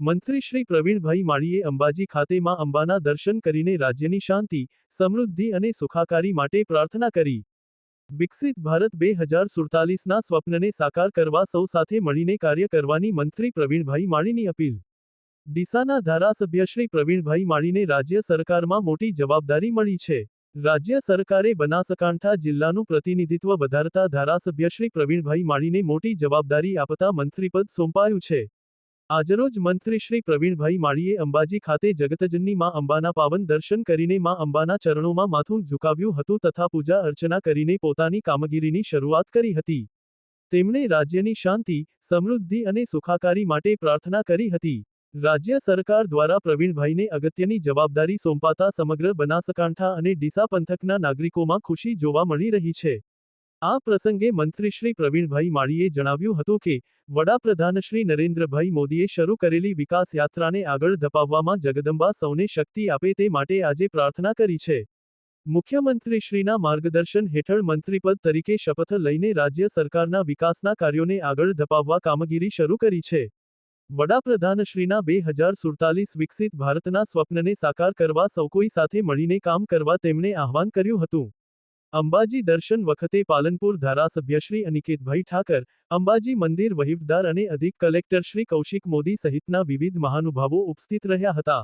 મંત્રી શ્રી પ્રવીણભાઈ માળીએ અંબાજી ખાતે માં અંબાના દર્શન કરીને રાજ્યની શાંતિ, સમૃદ્ધિ અને સુખાકારી માટે પ્રાર્થના કરી. વિકસિત ભારત બે હજાર સુડતાલીસના સ્વપ્નને સાકાર કરવા સૌ સાથે મળીને કાર્ય કરવાની મંત્રી પ્રવીણભાઈ માળીની અપીલ. ડીસાના ધારાસભ્ય શ્રી પ્રવીણભાઈ માળીને રાજ્ય સરકારમાં મોટી જવાબદારી મળી છે. રાજ્ય સરકારે બનાસકાંઠા જિલ્લાનું પ્રતિનિધિત્વ વધારતા ધારાસભ્ય શ્રી પ્રવીણભાઈ માળીને મોટી જવાબદારી આપતા મંત્રીપદ સોંપાયું છે. આજરોજ મંત્રી શ્રી પ્રવીણભાઈ માળીએ અંબાજી ખાતે જગતજનની માં અંબાના પાવન દર્શન કરીને માં અંબાના ચરણોમાં માથું ઝુકાવ્યું હતું તથા પૂજા અર્ચના કરીને પોતાની કામગીરીની શરૂઆત કરી હતી. તેમણે રાજ્યની શાંતિ, સમૃદ્ધિ અને સુખાકારી માટે પ્રાર્થના કરી હતી. રાજ્ય સરકાર દ્વારા પ્રવીણભાઈને અગત્યની જવાબદારી સોંપાતા સમગ્ર બનાસકાંઠા અને ડીસા પંથકના નાગરિકોમાં ખુશી જોવા મળી રહી છે. આ પ્રસંગે મંત્રીશ્રી પ્રવીણભાઈ માળીએ જણાવ્યું હતું કે, વડાપ્રધાન શ્રી નરેન્દ્રભાઈ મોદીએ શરૂ કરેલી વિકાસ યાત્રાને આગળ ધપાવવામાં જગદંબા સૌને શક્તિ આપે તે માટે આજે પ્રાર્થના કરી છે. મુખ્યમંત્રીશ્રીના માર્ગદર્શન હેઠળ મંત્રીપદ તરીકે શપથ લઈને રાજ્ય સરકારના વિકાસના કાર્યોને આગળ ધપાવવા કામગીરી શરૂ કરી છે. વડાપ્રધાનશ્રીના બે હજાર સુડતાલીસ વિકસિત ભારતના સ્વપ્નને સાકાર કરવા સૌ કોઈ સાથે મળીને કામ કરવા તેમણે આહવાન કર્યું હતું. અંબાજી દર્શન વખતે પાલનપુર ધારાસભ્ય શ્રી અનિકેતભાઈ ઠાકર, અંબાજી મંદિર વહીવટદાર અને અધિક કલેક્ટર શ્રી કૌશિક મોદી સહિતના વિવિધ મહાનુભાવો ઉપસ્થિત રહ્યા હતા.